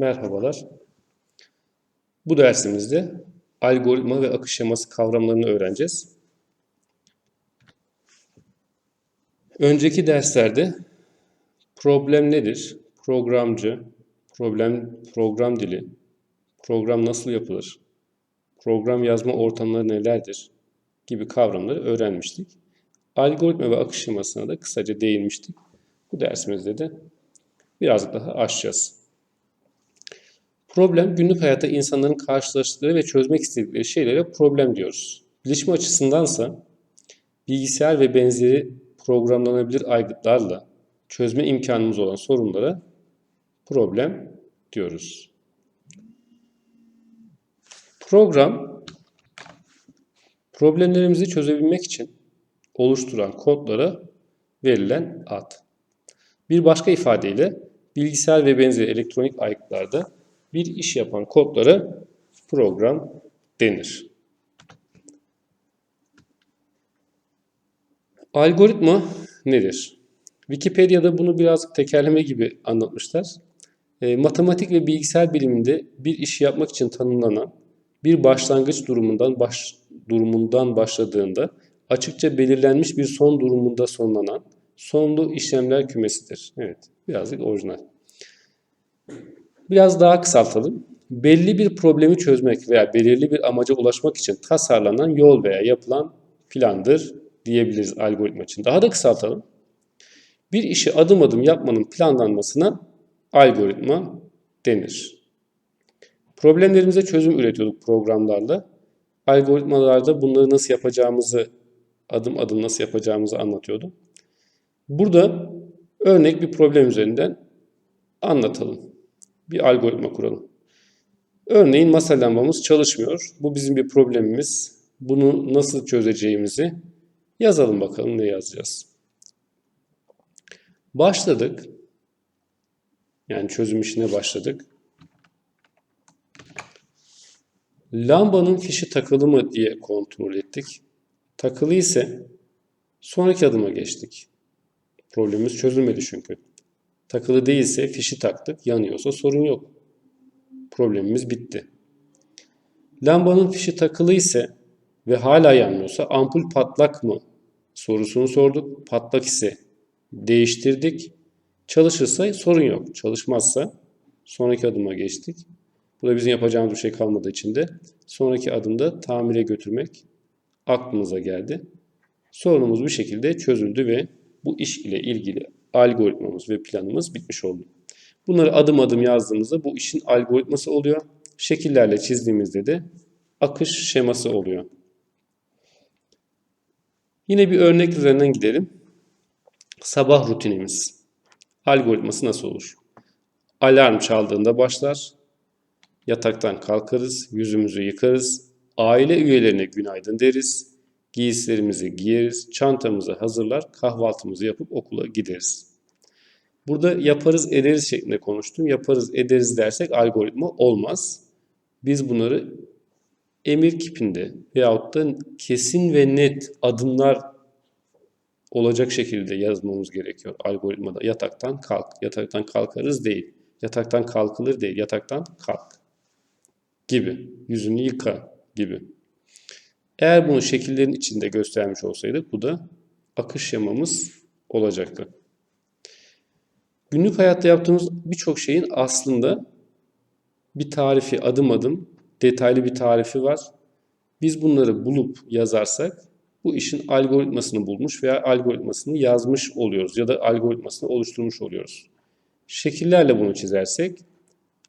Merhabalar. Bu dersimizde algoritma ve akış şeması kavramlarını öğreneceğiz. Önceki derslerde problem nedir? Programcı, problem program dili, program nasıl yapılır? Program yazma ortamları nelerdir? gibi kavramları öğrenmiştik. Algoritma ve akış şemasına da kısaca değinmiştik. Bu dersimizde de biraz daha aşacağız. Problem günlük hayatta insanların karşılaştıkları ve çözmek istedikleri şeylere problem diyoruz. Bilişim açısındansa bilgisayar ve benzeri programlanabilir aygıtlarla çözme imkanımız olan sorunlara problem diyoruz. Program problemlerimizi çözebilmek için oluşturan kodlara verilen ad. Bir başka ifadeyle bilgisayar ve benzeri elektronik aygıtlarda bir iş yapan kodlara program denir. Algoritma nedir? Wikipedia'da bunu birazcık tekerleme gibi anlatmışlar. E, matematik ve bilgisayar biliminde bir işi yapmak için tanımlanan bir başlangıç durumundan baş, durumundan başladığında açıkça belirlenmiş bir son durumunda sonlanan sonlu işlemler kümesidir. Evet, birazcık orijinal. Biraz daha kısaltalım. Belli bir problemi çözmek veya belirli bir amaca ulaşmak için tasarlanan yol veya yapılan plandır diyebiliriz algoritma için. Daha da kısaltalım. Bir işi adım adım yapmanın planlanmasına algoritma denir. Problemlerimize çözüm üretiyorduk programlarla. Algoritmalarda bunları nasıl yapacağımızı, adım adım nasıl yapacağımızı anlatıyordu. Burada örnek bir problem üzerinden anlatalım. Bir algoritma kuralım. Örneğin masa lambamız çalışmıyor. Bu bizim bir problemimiz. Bunu nasıl çözeceğimizi yazalım bakalım ne yazacağız. Başladık. Yani çözüm işine başladık. Lambanın fişi takılı mı diye kontrol ettik. Takılı ise sonraki adıma geçtik. Problemimiz çözülmedi çünkü. Takılı değilse fişi taktık, yanıyorsa sorun yok. Problemimiz bitti. Lambanın fişi takılı ise ve hala yanmıyorsa ampul patlak mı sorusunu sorduk. Patlak ise değiştirdik. Çalışırsa sorun yok. Çalışmazsa sonraki adıma geçtik. Burada bizim yapacağımız bir şey kalmadığı için de sonraki adımda tamire götürmek aklımıza geldi. Sorunumuz bir şekilde çözüldü ve bu iş ile ilgili algoritmamız ve planımız bitmiş oldu. Bunları adım adım yazdığımızda bu işin algoritması oluyor. Şekillerle çizdiğimizde de akış şeması oluyor. Yine bir örnek üzerinden gidelim. Sabah rutinimiz. Algoritması nasıl olur? Alarm çaldığında başlar. Yataktan kalkarız, yüzümüzü yıkarız, aile üyelerine günaydın deriz, giysilerimizi giyeriz, çantamızı hazırlar, kahvaltımızı yapıp okula gideriz. Burada yaparız ederiz şeklinde konuştum. Yaparız ederiz dersek algoritma olmaz. Biz bunları emir kipinde veyahut da kesin ve net adımlar olacak şekilde yazmamız gerekiyor algoritmada. Yataktan kalk, yataktan kalkarız değil, yataktan kalkılır değil, yataktan kalk gibi, yüzünü yıka gibi. Eğer bunu şekillerin içinde göstermiş olsaydık bu da akış şemamız olacaktı. Günlük hayatta yaptığımız birçok şeyin aslında bir tarifi adım adım detaylı bir tarifi var. Biz bunları bulup yazarsak bu işin algoritmasını bulmuş veya algoritmasını yazmış oluyoruz ya da algoritmasını oluşturmuş oluyoruz. Şekillerle bunu çizersek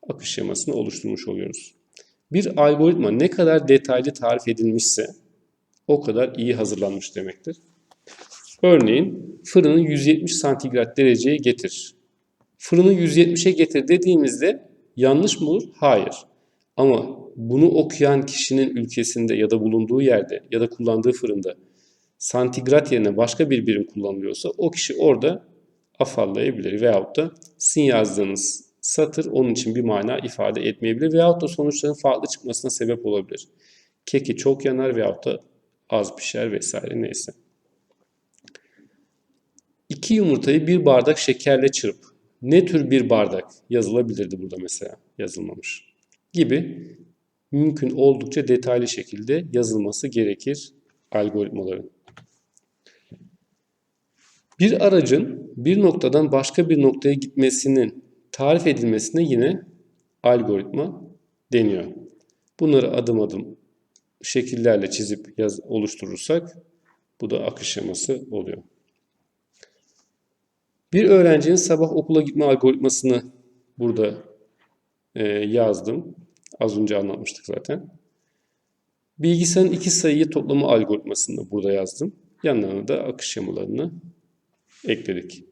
akış şemasını oluşturmuş oluyoruz. Bir algoritma ne kadar detaylı tarif edilmişse o kadar iyi hazırlanmış demektir. Örneğin fırını 170 santigrat dereceye getir. Fırını 170'e getir dediğimizde yanlış mı olur? Hayır. Ama bunu okuyan kişinin ülkesinde ya da bulunduğu yerde ya da kullandığı fırında santigrat yerine başka bir birim kullanılıyorsa o kişi orada afallayabilir veyahut da sizin yazdığınız satır onun için bir mana ifade etmeyebilir veyahut da sonuçların farklı çıkmasına sebep olabilir. Keki çok yanar veyahut da az pişer vesaire neyse. İki yumurtayı bir bardak şekerle çırp. ne tür bir bardak yazılabilirdi burada mesela yazılmamış gibi mümkün oldukça detaylı şekilde yazılması gerekir algoritmaların. Bir aracın bir noktadan başka bir noktaya gitmesinin tarif edilmesine yine algoritma deniyor. Bunları adım adım şekillerle çizip yaz, oluşturursak bu da akış şeması oluyor. Bir öğrencinin sabah okula gitme algoritmasını burada e, yazdım. Az önce anlatmıştık zaten. Bilgisayarın iki sayıyı toplama algoritmasını burada yazdım. Yanlarına da akış şemalarını ekledik.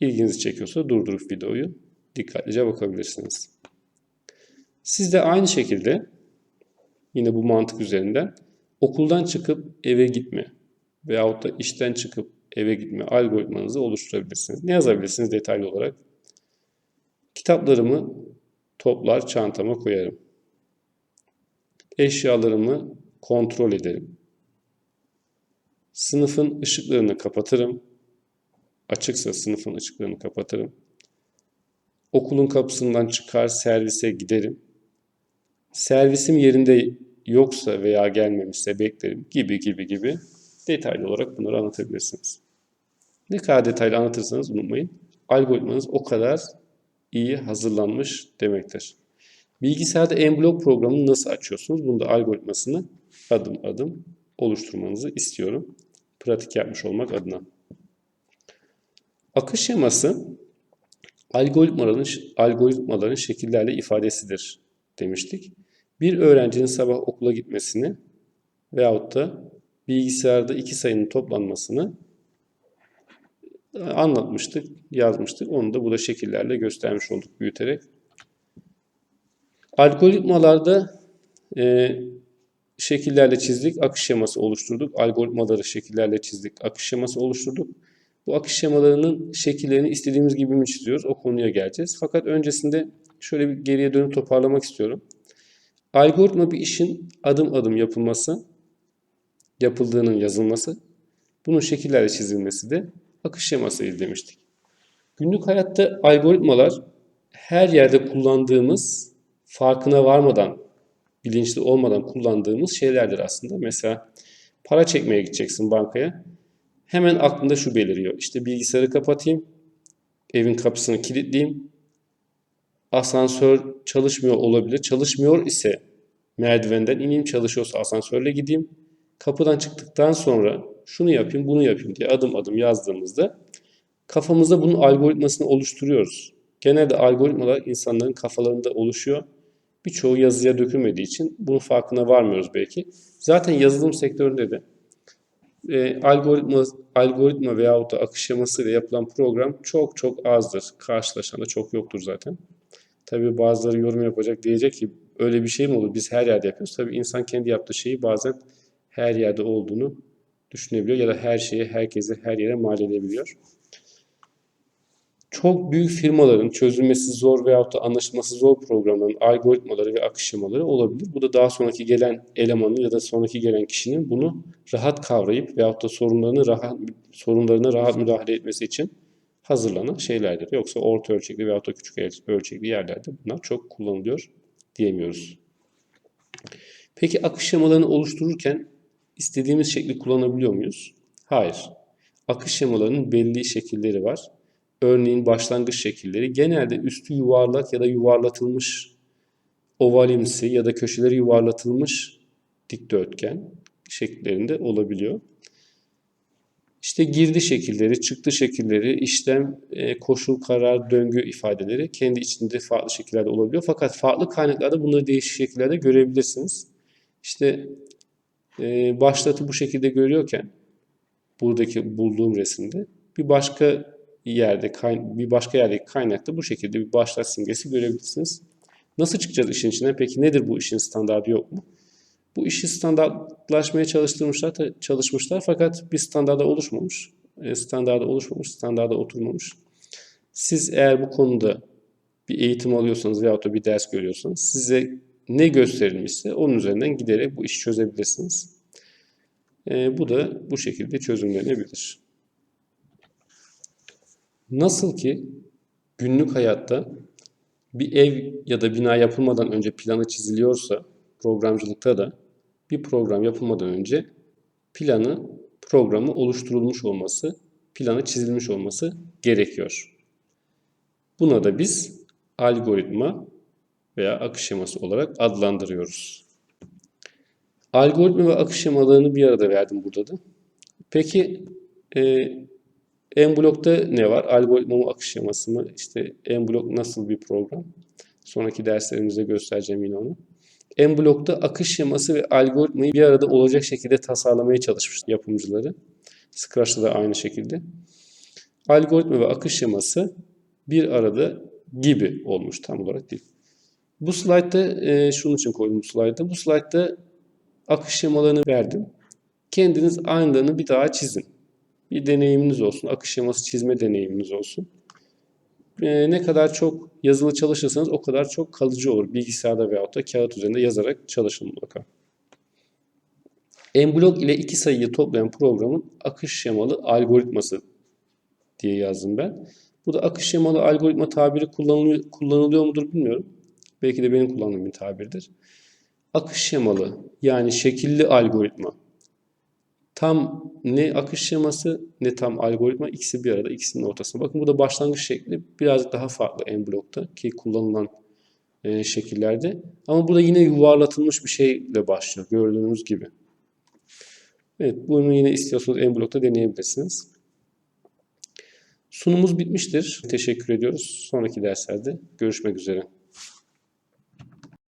İlginizi çekiyorsa durdurup videoyu dikkatlice bakabilirsiniz. Siz de aynı şekilde yine bu mantık üzerinden okuldan çıkıp eve gitme veyahut da işten çıkıp eve gitme algoritmanızı oluşturabilirsiniz. Ne yazabilirsiniz detaylı olarak? Kitaplarımı toplar çantama koyarım. Eşyalarımı kontrol ederim. Sınıfın ışıklarını kapatırım. Açıksa sınıfın ışıklarını kapatırım. Okulun kapısından çıkar servise giderim. Servisim yerinde yoksa veya gelmemişse beklerim gibi gibi gibi detaylı olarak bunları anlatabilirsiniz. Ne kadar detaylı anlatırsanız unutmayın. Algoritmanız o kadar iyi hazırlanmış demektir. Bilgisayarda en-blok programını nasıl açıyorsunuz? Bunu da algoritmasını adım adım oluşturmanızı istiyorum. Pratik yapmış olmak adına. Akış şeması algoritmaların, algoritmaların şekillerle ifadesidir demiştik. Bir öğrencinin sabah okula gitmesini veyahut da bilgisayarda iki sayının toplanmasını anlatmıştık, yazmıştık. Onu da bu da şekillerle göstermiş olduk büyüterek. Algoritmalarda e, şekillerle çizdik, akış şeması oluşturduk. Algoritmaları şekillerle çizdik, akış şeması oluşturduk. Bu akış şemalarının şekillerini istediğimiz gibi mi çiziyoruz? O konuya geleceğiz. Fakat öncesinde şöyle bir geriye dönüp toparlamak istiyorum. Algoritma bir işin adım adım yapılması, yapıldığının yazılması, bunun şekillerle çizilmesi de akış şemasıydı demiştik. Günlük hayatta algoritmalar her yerde kullandığımız, farkına varmadan, bilinçli olmadan kullandığımız şeylerdir aslında. Mesela para çekmeye gideceksin bankaya. Hemen aklında şu beliriyor. İşte bilgisayarı kapatayım, evin kapısını kilitleyeyim, asansör çalışmıyor olabilir. Çalışmıyor ise merdivenden ineyim, çalışıyorsa asansörle gideyim. Kapıdan çıktıktan sonra şunu yapayım, bunu yapayım diye adım adım yazdığımızda kafamızda bunun algoritmasını oluşturuyoruz. Genelde algoritmalar insanların kafalarında oluşuyor. Birçoğu yazıya dökülmediği için bunun farkına varmıyoruz belki. Zaten yazılım sektöründe de e, algoritma, algoritma veyahut da akış yapılan program çok çok azdır. Karşılaşan da çok yoktur zaten. Tabii bazıları yorum yapacak diyecek ki öyle bir şey mi olur? Biz her yerde yapıyoruz. Tabii insan kendi yaptığı şeyi bazen her yerde olduğunu düşünebiliyor ya da her şeye, herkese, her yere mal edebiliyor. Çok büyük firmaların çözülmesi zor veyahut da anlaşılması zor programların algoritmaları ve akış şemaları olabilir. Bu da daha sonraki gelen elemanın ya da sonraki gelen kişinin bunu rahat kavrayıp veyahut da sorunlarını rahat, sorunlarına rahat müdahale etmesi için hazırlanan şeylerdir. Yoksa orta ölçekli veyahut da küçük ölçekli yerlerde bunlar çok kullanılıyor diyemiyoruz. Peki akış şemalarını oluştururken istediğimiz şekli kullanabiliyor muyuz? Hayır. Akış şemalarının belli şekilleri var. Örneğin başlangıç şekilleri genelde üstü yuvarlak ya da yuvarlatılmış ovalimsi ya da köşeleri yuvarlatılmış dikdörtgen şekillerinde olabiliyor. İşte girdi şekilleri, çıktı şekilleri, işlem, e, koşul, karar, döngü ifadeleri kendi içinde farklı şekillerde olabiliyor. Fakat farklı kaynaklarda bunları değişik şekillerde görebilirsiniz. İşte e, başlatı bu şekilde görüyorken buradaki bulduğum resimde bir başka yerde bir başka yerdeki kaynakta bu şekilde bir başlat simgesi görebilirsiniz. Nasıl çıkacağız işin içine? Peki nedir bu işin standartı yok mu? Bu işi standartlaşmaya çalıştırmışlar, çalışmışlar fakat bir standarda oluşmamış. E, standarda oluşmamış, standarda oturmamış. Siz eğer bu konuda bir eğitim alıyorsanız veyahut da bir ders görüyorsanız size ne gösterilmişse onun üzerinden giderek bu işi çözebilirsiniz. E, bu da bu şekilde çözümlenebilir. Nasıl ki günlük hayatta bir ev ya da bina yapılmadan önce planı çiziliyorsa programcılıkta da bir program yapılmadan önce planı, programı oluşturulmuş olması, planı çizilmiş olması gerekiyor. Buna da biz algoritma veya akış şeması olarak adlandırıyoruz. Algoritma ve akış şemalarını bir arada verdim burada da. Peki e, en blokta ne var? Algoritma mı, akış şeması mı? İşte en blok nasıl bir program? Sonraki derslerimizde göstereceğim yine onu. En blokta akış şeması ve algoritmayı bir arada olacak şekilde tasarlamaya çalışmış yapımcıları. Scratch'ta da aynı şekilde. Algoritma ve akış şeması bir arada gibi olmuş tam olarak değil. Bu slaytta e, şunun için koydum bu slaytta. Bu slaytta akış şemalarını verdim. Kendiniz aynılarını bir daha çizin. Bir deneyiminiz olsun. Akış şeması çizme deneyiminiz olsun. E, ne kadar çok yazılı çalışırsanız o kadar çok kalıcı olur. Bilgisayarda veyahut da kağıt üzerinde yazarak çalışın mutlaka. Emblok ile iki sayıyı toplayan programın akış şemalı algoritması diye yazdım ben. Bu da akış şemalı algoritma tabiri kullanılıyor, kullanılıyor mudur bilmiyorum. Belki de benim kullandığım bir tabirdir. Akış şemalı yani şekilli algoritma. Tam ne akış şeması ne tam algoritma ikisi bir arada ikisinin ortasında. Bakın burada başlangıç şekli birazcık daha farklı en blokta ki kullanılan e, şekillerde. Ama burada yine yuvarlatılmış bir şeyle başlıyor gördüğünüz gibi. Evet bunu yine istiyorsanız en blokta deneyebilirsiniz. Sunumumuz bitmiştir. Teşekkür ediyoruz. Sonraki derslerde görüşmek üzere.